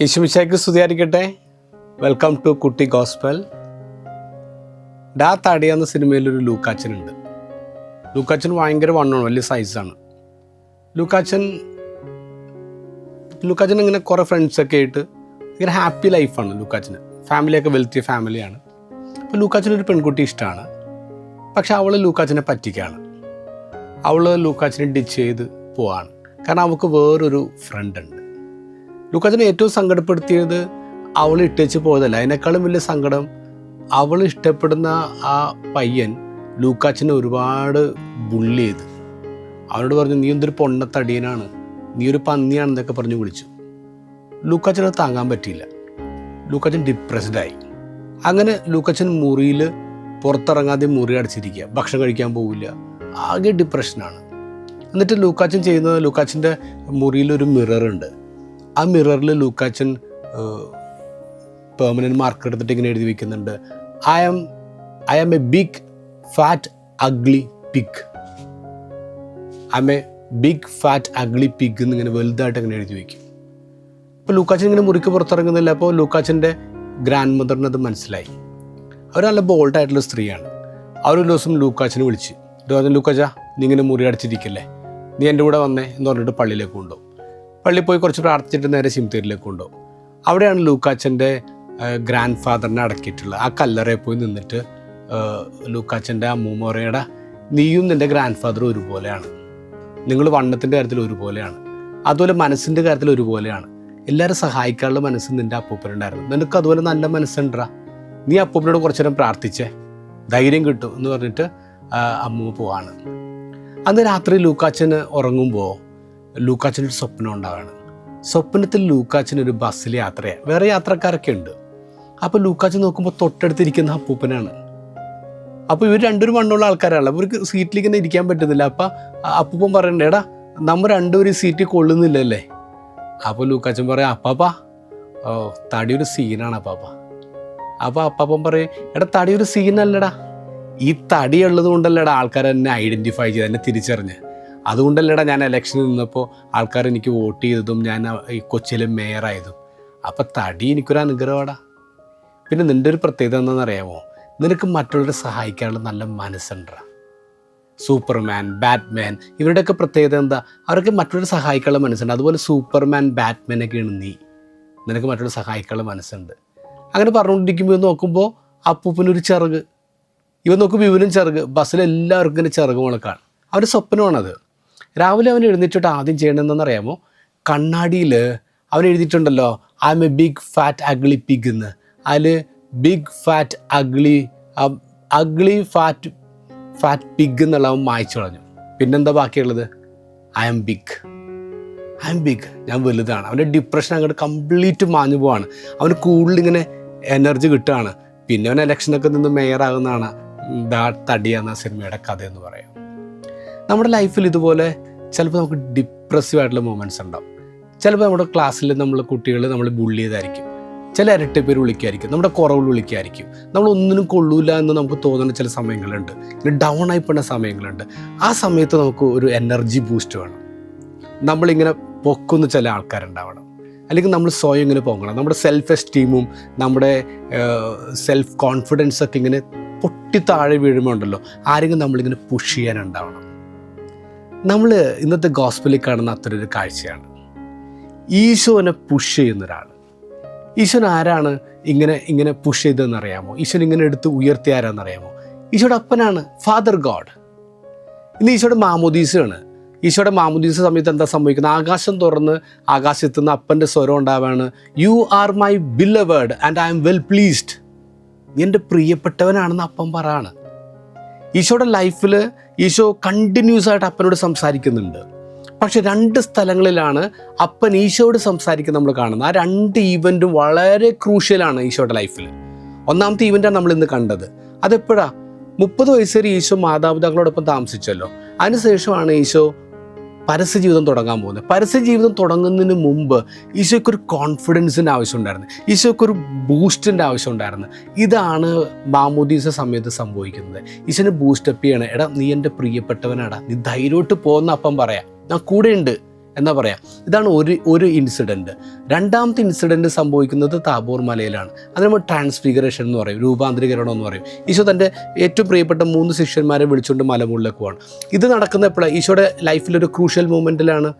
യേശുമിശായ്ക്ക് സ്തുതിയായിരിക്കട്ടെ. Welcome to കുട്ടി gospel ഡാ തടി എന്ന സിനിമയിലൊരു ലൂക്കാച്ചനുണ്ട്. ലൂക്കാച്ചൻ ഭയങ്കര വണ്ണമാണ് വലിയ സൈസാണ് ലൂക്കാച്ചൻ ലൂക്കാച്ചൻ ഇങ്ങനെ കുറേ ഫ്രണ്ട്സൊക്കെ ആയിട്ട് ഭയങ്കര ഹാപ്പി ലൈഫാണ് ലൂക്കാച്ചന്. ഫാമിലിയൊക്കെ വെൽത്തിയ ഫാമിലിയാണ് അപ്പോൾ ലൂക്കാച്ചനൊരു പെൺകുട്ടി ഇഷ്ടമാണ്. പക്ഷെ അവൾ ലൂക്കാച്ചനെ പറ്റിക്കുകയാണ്. അവൾ ലൂക്കാച്ചനെ ഡിച്ച് ചെയ്ത് പോവാണ്. കാരണം അവൾക്ക് വേറൊരു ഫ്രണ്ട് ഉണ്ട്. ലൂക്കാച്ചനെ ഏറ്റവും സങ്കടപ്പെടുത്തിയത് അവൾ ഇട്ടേച്ച് പോയതല്ല. അതിനേക്കാളും വലിയ സങ്കടം അവൾ ഇഷ്ടപ്പെടുന്ന ആ പയ്യൻ ലൂക്കാച്ചനെ ഒരുപാട് ബുള്ളി ചെയ്ത്. അവനോട് പറഞ്ഞു നീ എന്തൊരു പൊണ്ണത്തടിയനാണ്. നീ ഒരു പന്നിയാണെന്നൊക്കെ പറഞ്ഞു വിളിച്ചു. ലൂക്കാച്ചന് താങ്ങാൻ പറ്റിയില്ല. ലൂക്കാച്ചൻ ഡിപ്രസ്ഡായി അങ്ങനെ ലൂക്കാച്ചൻ മുറിയിൽ പുറത്തിറങ്ങാതെ മുറി അടച്ചിരിക്കുക. ഭക്ഷണം കഴിക്കാൻ പോവില്ല. ആകെ ഡിപ്രഷനാണ് എന്നിട്ട് ലൂക്കാച്ചൻ ചെയ്യുന്നത് ലൂക്കാച്ചന്റെ മുറിയിലൊരു മിററുണ്ട് ആ മിററിൽ ലൂക്കാച്ചൻ പെർമനന്റ് മാർക്ക് എടുത്തിട്ട് ഇങ്ങനെ എഴുതി വെക്കുന്നുണ്ട്. I am I am a big fat ugly pig I am a big fat ugly pig എന്നിങ്ങനെ വലുതായിട്ട് ഇങ്ങനെ എഴുതി വയ്ക്കും അപ്പോൾ ലൂക്കാച്ചൻ ഇങ്ങനെ മുറിക്ക് പുറത്തിറങ്ങുന്നില്ല അപ്പോൾ ലൂക്കാച്ചന്റെ ഗ്രാൻഡ് മദറിന് അത് മനസ്സിലായി. അവർ നല്ല ബോൾഡായിട്ടുള്ള സ്ത്രീയാണ്. അവരൊരു ദിവസം ലൂക്കാച്ചനെ വിളിച്ച് ലൂക്കാച്ച നീ ഇങ്ങനെ മുറി അടച്ചിരിക്കല്ലേ? നീ എന്റെ കൂടെ വന്നേ എന്ന് പറഞ്ഞിട്ട് പള്ളിയിലേക്ക് കൊണ്ടുപോകും. പള്ളിയിൽ പോയി കുറച്ച് പ്രാർത്ഥിച്ചിട്ട് നേരെ സിംതേരിലേക്ക് കൊണ്ടുപോകും. അവിടെയാണ് ലൂക്കാച്ചന്റെ ഗ്രാൻഡ് ഫാദറിനെ അടക്കിയിട്ടുള്ളത്. ആ കല്ലറയിൽ പോയി നിന്നിട്ട് ലൂക്കാച്ചന്റെ അമ്മൂമ്മോറയുടെ നീയും നിന്റെ ഗ്രാൻഡ് ഫാദറും ഒരുപോലെയാണ്. നിങ്ങൾ വണ്ണത്തിന്റെ കാര്യത്തിൽ ഒരുപോലെയാണ്. അതുപോലെ മനസ്സിന്റെ കാര്യത്തിൽ ഒരുപോലെയാണ്. എല്ലാവരും സഹായിക്കാനുള്ള മനസ്സ് നിന്റെ അപ്പൂപ്പനുണ്ടായിരുന്നു. നിനക്ക് അതുപോലെ നല്ല മനസ്സുണ്ടാ. നീ അപ്പൂപ്പനോട് കുറച്ചു നേരം പ്രാർത്ഥിച്ചേ. ധൈര്യം കിട്ടും എന്ന് പറഞ്ഞിട്ട് അമ്മൂമ്മ പോവാണ്. അന്ന് രാത്രി ലൂക്കാച്ചന് ഉറങ്ങുമ്പോൾ ലൂക്കാച്ചനൊരു സ്വപ്നം ഉണ്ടാവുകയാണ് സ്വപ്നത്തിൽ ലൂക്കാച്ചൻ ഒരു ബസ്സിൽ യാത്രയാണ് വേറെ യാത്രക്കാരൊക്കെ ഉണ്ട്. അപ്പോൾ ലൂക്കാച്ചൻ നോക്കുമ്പോൾ തൊട്ടടുത്തിരിക്കുന്ന അപ്പൂപ്പനാണ്. അപ്പോൾ ഇവർ രണ്ടൊരു മണ്ണുള്ള ആൾക്കാരാണ് ഇവർക്ക് സീറ്റിൽ ഇങ്ങനെ ഇരിക്കാൻ പറ്റുന്നില്ല. അപ്പം അപ്പൂപ്പൻ പറയണ്ടേ എടാ നമ്മൾ രണ്ടുപേരും സീറ്റ് കൊള്ളുന്നില്ലല്ലേ? അപ്പോൾ ലൂക്കാച്ചൻ പറയാം അപ്പാപ്പാ ഓ തടി ഒരു സീനാണ് അപ്പാപ്പ. അപ്പോൾ അപ്പാപ്പൻ പറയും എടാ തടി ഒരു സീനല്ലടാ ഈ തടി ഉള്ളത് കൊണ്ടല്ലടാ ആൾക്കാർ എന്നെ ഐഡന്റിഫൈ ചെയ്ത് എന്നെ തിരിച്ചറിഞ്ഞ്. അതുകൊണ്ടല്ലടാ ഞാൻ ഇലക്ഷനിൽ നിന്നപ്പോൾ ആൾക്കാർ എനിക്ക് വോട്ട് ചെയ്തതും ഞാൻ ഈ കൊച്ചിയിലെ മേയറായതും അപ്പം തടി എനിക്കൊരു അനുഗ്രഹമാടാ പിന്നെ നിന്റെ ഒരു പ്രത്യേകത എന്താണെന്നറിയാമോ നിനക്ക് മറ്റുള്ളവരെ സഹായിക്കാനുള്ള നല്ല മനസ്സുണ്ടാ സൂപ്പർമാൻ ബാറ്റ്മാൻ ഇവരുടെയൊക്കെ പ്രത്യേകത എന്താ? അവരൊക്കെ മറ്റുള്ളവരെ സഹായിക്കാനുള്ള മനസ്സുണ്ട്. അതുപോലെ സൂപ്പർമാൻ ബാറ്റ്മാൻ ഒക്കെയാണ് നീ. നിനക്ക് മറ്റുള്ളവരെ സഹായിക്കാനുള്ള മനസ്സുണ്ട്. അങ്ങനെ പറഞ്ഞുകൊണ്ടിരിക്കുമ്പോൾ നോക്കുമ്പോൾ അപ്പൂപ്പനൊരു ചിറക്. ഇവൻ നോക്കുമ്പോൾ ഇവനും ചിറക്. ബസ്സിലെല്ലാവർക്കും ഇങ്ങനെ ചിറക് മുളക്കാണ് അവന്റെ സ്വപ്നമാണത്. രാവിലെ അവൻ എഴുന്നേറ്റിട്ട് ആദ്യം ചെയ്യണമെന്ന് അറിയാമോ കണ്ണാടിയിൽ അവൻ എഴുതിയിട്ടുണ്ടല്ലോ I am a big fat ugly pig എന്ന് അതിൽ big fat ugly ugly fat fat pig എന്നുള്ള അവൻ മായ്ച്ചു കളഞ്ഞു. പിന്നെന്താ ബാക്കിയുള്ളത്? I am big I am big ഞാൻ വലുതാണ്. അവന്റെ ഡിപ്രഷൻ അങ്ങോട്ട് കംപ്ലീറ്റ് മാഞ്ഞു പോവാണ്. അവന് കൂടുതൽ ഇങ്ങനെ എനർജി കിട്ടുകയാണ്. പിന്നെ അവൻ ഇലക്ഷനൊക്കെ നിന്ന് മേയറാകുന്നതാണ് ദാ തടിയെന്ന സിനിമയുടെ കഥ എന്ന് പറയാം. നമ്മുടെ ലൈഫിൽ ഇതുപോലെ ചിലപ്പോൾ നമുക്ക് ഡിപ്രസീവ് ആയിട്ടുള്ള മൂമെന്റ്സ് ഉണ്ടാവും. ചിലപ്പോൾ നമ്മുടെ ക്ലാസ്സിൽ നമ്മൾ കുട്ടികൾ നമ്മൾ ബുള്ളി ചെയ്തായിരിക്കും. ചില ഇരട്ടി പേര് വിളിക്കായിരിക്കും. നമ്മുടെ കുറവുകൾ വിളിക്കായിരിക്കും. നമ്മൾ ഒന്നിനും കൊള്ളൂല എന്ന് നമുക്ക് തോന്നുന്ന ചില സമയങ്ങളുണ്ട്. ഡൗൺ ആയി പോണ സമയങ്ങളുണ്ട്. ആ സമയത്ത് നമുക്ക് ഒരു എനർജി ബൂസ്റ്റ് വേണം. നമ്മളിങ്ങനെ പൊക്കുന്ന ചില ആൾക്കാരുണ്ടാവണം. അല്ലെങ്കിൽ നമ്മൾ സ്വയം ഇങ്ങനെ പൊങ്ങണം. നമ്മുടെ സെൽഫ് എസ്റ്റീമും നമ്മുടെ സെൽഫ് കോൺഫിഡൻസൊക്കെ ഇങ്ങനെ പൊട്ടി താഴെ വീഴുമ്പോൾ ഉണ്ടല്ലോ ആരെങ്കിലും നമ്മളിങ്ങനെ പുഷ് ചെയ്യാനുണ്ടാവണം. നമ്മൾ ഇന്നത്തെ ഗോസ്പലിൽ കാണുന്ന അത്തരൊരു കാഴ്ചയാണ്. ഈശോനെ പുഷ് ചെയ്യുന്ന ഒരാൾ ഈശോൻ ആരാണ്? ഇങ്ങനെ ഇങ്ങനെ പുഷ് ചെയ്തതെന്ന് അറിയാമോ ഈശോൻ ഇങ്ങനെ എടുത്ത് ഉയർത്തി ആരാന്നറിയാമോ? ഈശോയുടെ അപ്പനാണ് ഫാദർ ഗോഡ് ഇന്ന് ഈശോയുടെ മാമോദീസയാണ്. ഈശോയുടെ മാമോദീസ സമയത്ത് എന്താ സംഭവിക്കുന്നത്? ആകാശം തുറന്ന് ആകാശത്തുനിന്ന് അപ്പന്റെ സ്വരം ഉണ്ടാവാണ്. You are my beloved and I'm well well പ്ലീസ്ഡ് എന്റെ പ്രിയപ്പെട്ടവനാണെന്ന് അപ്പം പറയാണ്. ഈശോയുടെ ലൈഫിൽ ഈശോ കണ്ടിന്യൂസ് ആയിട്ട് അപ്പനോട് സംസാരിക്കുന്നുണ്ട്. പക്ഷെ രണ്ട് സ്ഥലങ്ങളിലാണ് അപ്പൻ ഈശോയോട് സംസാരിക്കുന്നത് നമ്മൾ കാണുന്നത്. ആ രണ്ട് ഈവന്റും വളരെ ക്രൂഷ്യലാണ് ഈശോയുടെ ലൈഫിൽ ഒന്നാമത്തെ ഈവന്റാണ് നമ്മൾ ഇന്ന് കണ്ടത്. അതെപ്പോഴാ? മുപ്പത് വയസ്സ് ഈശോ മാതാപിതാക്കളോടൊപ്പം താമസിച്ചല്ലോ. അതിനുശേഷമാണ് ഈശോ പരസ്യ ജീവിതം തുടങ്ങാൻ പോകുന്നത്. പരസ്യ ജീവിതം തുടങ്ങുന്നതിന് മുമ്പ് ഈശോയ്ക്ക് ഒരു കോൺഫിഡൻസിന്റെ ആവശ്യമുണ്ടായിരുന്നു. ഈശോയ്ക്ക് ഒരു ബൂസ്റ്റിന്റെ ആവശ്യമുണ്ടായിരുന്നു. ഇതാണ് മാമോദീസ സമയത്ത് സംഭവിക്കുന്നത്. ഈശോനെ ബൂസ്റ്റപ്പ് ചെയ്യണം. എടാ നീ എന്റെ പ്രിയപ്പെട്ടവനാടാ. നീ ധൈര്യമായിട്ട് പോകുന്ന അപ്പം പറയാം. ഞാൻ കൂടെയുണ്ട്. എന്നാ പറയാം ഇതാണ് ഒരു ഒരു ഇൻസിഡന്റ് രണ്ടാമത്തെ ഇൻസിഡന്റ് സംഭവിക്കുന്നത് താബോർ മലയിലാണ്. അത് നമ്മൾ ട്രാൻസ്ഫിഗറേഷൻ എന്ന് പറയും രൂപാന്തരീകരണം എന്ന് പറയും. ഈശോ തന്റെ ഏറ്റവും പ്രിയപ്പെട്ട മൂന്ന് ശിഷ്യന്മാരെ വിളിച്ചുകൊണ്ട് മലമുകളിലേക്ക് പോവാണ്. ഇത് നടക്കുന്ന എപ്പോഴാണ് ഈശോയുടെ ലൈഫിലൊരു ക്രൂഷ്യൽ മൂമെന്റിലാണ്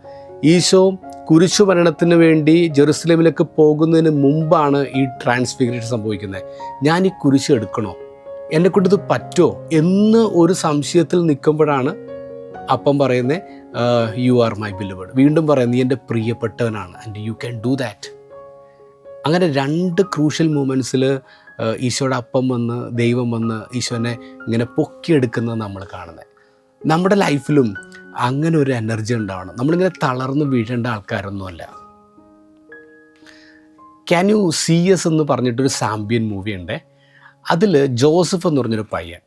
ഈശോ കുരിശു മരണത്തിന് വേണ്ടി ജെറുസലേമിലേക്ക് പോകുന്നതിന് മുമ്പാണ് ഈ ട്രാൻസ്ഫിഗറേഷൻ സംഭവിക്കുന്നത്. ഞാൻ ഈ കുരിശ് എടുക്കണോ? എന്നെ കൊണ്ടിത് പറ്റുമോ? എന്ന് ഒരു സംശയത്തിൽ നിൽക്കുമ്പോഴാണ് അപ്പം പറയുന്നത് യു ആർ മൈ ബിലവേഡ് വീണ്ടും പറയാം നീ എന്റെ പ്രിയപ്പെട്ടവനാണ് and you can do that അങ്ങനെ രണ്ട് ക്രൂഷ്യൽ മൂമെന്റ്സിൽ ഈശോയുടെ അപ്പം വന്ന് ദൈവം വന്ന് ഈശോനെ ഇങ്ങനെ പൊക്കിയെടുക്കുന്നത് നമ്മൾ കാണുന്നത് നമ്മുടെ ലൈഫിലും അങ്ങനെ ഒരു എനർജി ഉണ്ടാവണം. നമ്മളിങ്ങനെ തളർന്ന് വീഴേണ്ട ആൾക്കാരൊന്നുമല്ല. ക്യാൻ യു സി എസ് എന്ന് പറഞ്ഞിട്ടൊരു സാമ്പ്യൻ മൂവി ഉണ്ട്? അതിൽ ജോസഫ് എന്ന് പറഞ്ഞൊരു പയ്യൻ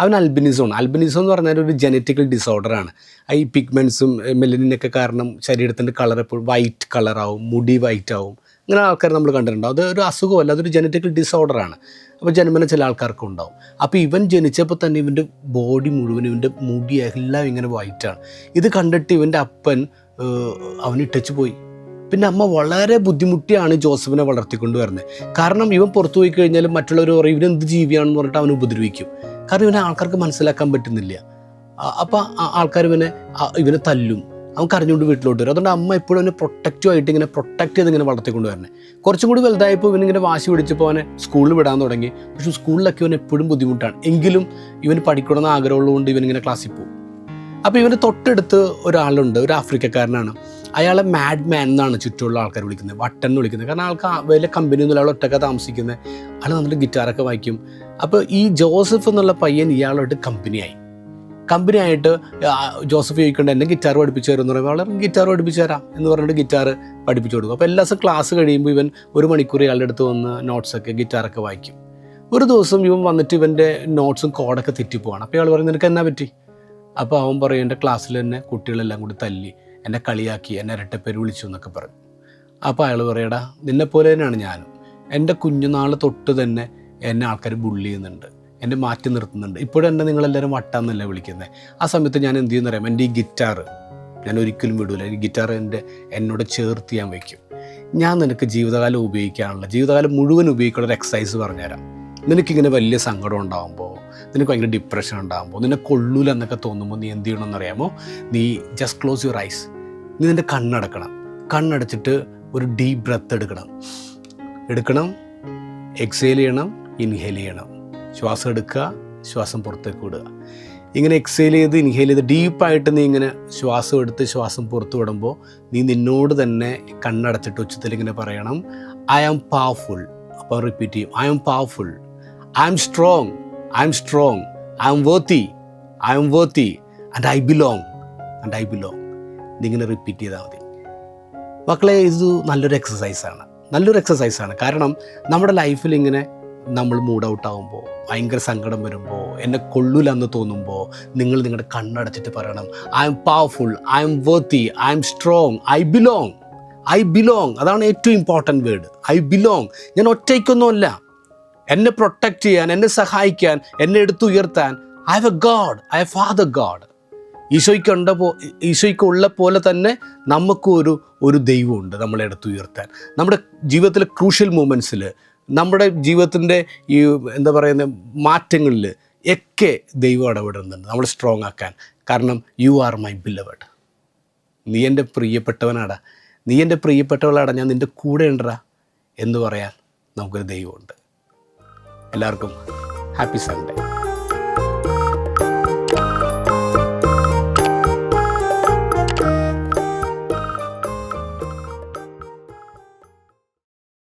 അവൻ അൽബിനിസമാണ് അൽബിനിസം എന്ന് പറഞ്ഞാൽ ഒരു ജനറ്റിക്കൽ ഡിസോർഡറാണ് ഈ പിഗ്മെൻസും മെലനിനൊക്കെ കാരണം ശരീരത്തിന്റെ കളർ എപ്പോഴും വൈറ്റ് കളറാവും മുടി വൈറ്റ് ആവും. ഇങ്ങനെ ആൾക്കാർ നമ്മൾ കണ്ടിട്ടുണ്ടാവും. അത് ഒരു അസുഖമല്ല അതൊരു ജനറ്റിക്കൽ ഡിസോർഡറാണ് അപ്പോൾ ജന്മന ചില ആൾക്കാർക്ക് ഉണ്ടാവും. അപ്പോൾ ഇവൻ ജനിച്ചപ്പോൾ തന്നെ ഇവന്റെ ബോഡി മുഴുവൻ ഇവന്റെ മുടി എല്ലാം ഇങ്ങനെ വൈറ്റാണ് ഇത് കണ്ടിട്ട് ഇവന്റെ അപ്പൻ അവന് ഇട്ടച്ച് പോയി. പിന്നെ അമ്മ വളരെ ബുദ്ധിമുട്ടിയാണ് ജോസഫിനെ വളർത്തിക്കൊണ്ട് വരുന്നത്. കാരണം ഇവൻ പുറത്തു പോയി കഴിഞ്ഞാൽ മറ്റുള്ളവർ പറയും ഇവൻ എന്ത് ജീവിയാണെന്ന് പറഞ്ഞിട്ട് അവൻ ഉപദ്രവിക്കും. കാരണം ഇവനെ ആൾക്കാർക്ക് മനസ്സിലാക്കാൻ പറ്റുന്നില്ല. അപ്പോൾ ആൾക്കാർ ഇവനെ ഇവനെ തല്ലും. അവൻ കരഞ്ഞുകൊണ്ട് വീട്ടിലോട്ട് വരും. അതുകൊണ്ട് അമ്മ എപ്പോഴും അവനെ പ്രൊട്ടക്റ്റീവ് ആയിട്ട് ഇങ്ങനെ പ്രൊട്ടക്റ്റ് ചെയ്ത് ഇങ്ങനെ വളർത്തിക്കൊണ്ട് വരണേ കുറച്ചും കൂടി വലുതായപ്പോൾ ഇവനിങ്ങനെ വാശി പിടിച്ചപ്പോൾ അവനെ സ്കൂളിൽ വിടാൻ തുടങ്ങി. പക്ഷേ സ്കൂളിലൊക്കെ ഇവൻ എപ്പോഴും ബുദ്ധിമുട്ടാണ്. എങ്കിലും ഇവന് പഠിക്കണമെന്ന് ആഗ്രഹമുള്ളതുകൊണ്ട് ഇവനിങ്ങനെ ക്ലാസ്സിൽ പോകും. അപ്പോൾ ഇവന് തൊട്ടടുത്ത് ഒരാളുണ്ട് ഒരു ആഫ്രിക്കക്കാരനാണ്. അയാളെ മാഡ് മാൻ എന്നാണ് ചുറ്റുമുള്ള ആൾക്കാർ വിളിക്കുന്നത് വട്ടൻ എന്ന് വിളിക്കുന്നത്. കാരണം ആൾക്ക് വലിയ കമ്പനി ഒന്നും അയാൾ ഒറ്റക്ക താമസിക്കുന്നത് അയാൾ നന്നിട്ട് ഗിറ്റാറൊക്കെ വായിക്കും. അപ്പോൾ ഈ ജോസഫ് എന്നുള്ള പയ്യൻ ഇയാളോട്ട് കമ്പനിയായി കമ്പനി ആയിട്ട് ജോസഫ് ചോദിക്കേണ്ട എന്നെ ഗിറ്റാർ പഠിപ്പിച്ചു തരുമെന്ന് പറയുമ്പോൾ വളരെ ഗിറ്റാർ പഠിപ്പിച്ചു തരാം എന്ന് പറഞ്ഞിട്ട് ഗിറ്റാർ പഠിപ്പിച്ചു കൊടുക്കും. അപ്പോൾ എല്ലാ ദിവസം ക്ലാസ് കഴിയുമ്പോൾ ഇവൻ ഒരു മണിക്കൂർ ഇയാളുടെ അടുത്ത് വന്ന് നോട്ട്സൊക്കെ ഗിറ്റാറൊക്കെ വായിക്കും. ഒരു ദിവസം ഇവൻ വന്നിട്ട് ഇവന്റെ നോട്ട്സും കോഡൊക്കെ തെറ്റിപ്പോവാണ്. അപ്പോൾ ഇയാൾ പറയുന്നത് നിനക്ക് എന്നാ പറ്റി? അപ്പോൾ അവൻ പറയും എന്റെ ക്ലാസ്സിൽ തന്നെ കുട്ടികളെല്ലാം കൂടി തല്ലി എന്നെ കളിയാക്കി എന്നെ ഇരട്ടപ്പേര് വിളിച്ചു എന്നൊക്കെ പറഞ്ഞു അപ്പോൾ അയാൾ പറയടാ നിന്നെപ്പോലെ തന്നെയാണ് ഞാനും. എന്റെ കുഞ്ഞുനാൾ തൊട്ട് തന്നെ എന്നെ ആൾക്കാർ ബുള്ളി ചെയ്യുന്നുണ്ട് എന്നെ മാറ്റി നിർത്തുന്നുണ്ട്. ഇപ്പോഴും എന്നെ നിങ്ങളെല്ലാവരും വട്ടാന്നല്ല വിളിക്കുന്നത് ആ സമയത്ത് ഞാൻ എന്ത് ചെയ്യുന്നറിയാം? എന്റെ ഈ ഗിറ്റാർ ഞാൻ ഒരിക്കലും വിടൂല. ഈ ഗിറ്റാർ എന്റെ എന്നോട് ചേർത്ത് ഞാൻ വയ്ക്കും ഞാൻ നിനക്ക് ജീവിതകാലം ഉപയോഗിക്കാനുള്ള ജീവിതകാലം മുഴുവൻ ഉപയോഗിക്കാനുള്ള ഒരു എക്സസൈസ് പറഞ്ഞുതരാം. നിനക്കിങ്ങനെ വലിയ സങ്കടം ഉണ്ടാകുമ്പോൾ നിനക്ക് ഭയങ്കര ഡിപ്രഷൻ ഉണ്ടാകുമ്പോൾ നിന്നെ കൊള്ളൂല എന്നൊക്കെ തോന്നുമ്പോൾ നീ എന്ത് ചെയ്യണമെന്ന് അറിയാമോ? നീ ജസ്റ്റ് ക്ലോസ് യുവർ ഐസ് നീ നിന്റെ കണ്ണടക്കണം. കണ്ണടച്ചിട്ട് ഒരു ഡീപ് ബ്രത്ത് എടുക്കണം. എടുക്കണം. എക്സേൽ ചെയ്യണം. ഇൻഹേൽ ചെയ്യണം. ശ്വാസം എടുക്കുക. ശ്വാസം പുറത്തേക്ക് വിടുക. ഇങ്ങനെ എക്സേൽ ചെയ്ത് ഇൻഹേൽ ചെയ്ത് ഡീപ്പായിട്ട് നീ ഇങ്ങനെ ശ്വാസം എടുത്ത് ശ്വാസം പുറത്തു വിടുമ്പോൾ നീ നിന്നോട് തന്നെ കണ്ണടച്ചിട്ട് ഉച്ചത്തിൽ ഇങ്ങനെ പറയണം ഐ ആം പവർഫുൾ അപ്പോൾ റിപ്പീറ്റ് ചെയ്യും I am powerful I am strong I am strong I am worthy I am worthy and I belong and I belong ഇതിങ്ങനെ റിപ്പീറ്റ് ചെയ്താൽ മതി. മക്കളെ ഇത് നല്ലൊരു എക്സസൈസാണ് നല്ലൊരു എക്സസൈസാണ് കാരണം നമ്മുടെ ലൈഫിൽ ഇങ്ങനെ നമ്മൾ മൂഡ് ഔട്ട് ആകുമ്പോൾ ഭയങ്കര സങ്കടം വരുമ്പോൾ എന്നെ കൊള്ളൂലെന്ന് തോന്നുമ്പോൾ നിങ്ങൾ നിങ്ങളുടെ കണ്ണടച്ചിട്ട് പറയണം I am powerful I am worthy I am strong I belong I belong അതാണ് ഏറ്റവും ഇമ്പോർട്ടന്റ് വേർഡ് ഐ ബിലോങ് ഞാൻ ഒറ്റയ്ക്കൊന്നുമല്ല. എന്നെ പ്രൊട്ടക്റ്റ് ചെയ്യാൻ എന്നെ സഹായിക്കാൻ എന്നെ എടുത്തുയർത്താൻ. I have a God I have father God ഈശോയ്ക്ക് ഉണ്ട പോ ഈശോയ്ക്ക് ഉള്ള പോലെ തന്നെ നമുക്കും ഒരു ഒരു ദൈവമുണ്ട് നമ്മളെ എടുത്തുയർത്താൻ. നമ്മുടെ ജീവിതത്തിലെ ക്രൂഷ്യൽ മൂമെന്റ്സിൽ നമ്മുടെ ജീവിതത്തിന്റെ ഈ എന്താ പറയുന്ന മാറ്റങ്ങളിൽ ഒക്കെ ദൈവം ഇടപെടുന്നുണ്ട്. നമ്മൾ സ്ട്രോങ് ആക്കാൻ. കാരണം യു ആർ മൈ ബില്ലവേഡ് നീ എന്റെ പ്രിയപ്പെട്ടവനാടാ. നീ എന്റെ പ്രിയപ്പെട്ടവളാടാ. ഞാൻ നിന്റെ കൂടെ ഉണ്ടടാ എന്ന് പറയാൻ നമുക്കൊരു ദൈവമുണ്ട്. എല്ലാവർക്കും ഹാപ്പി സൺഡേ.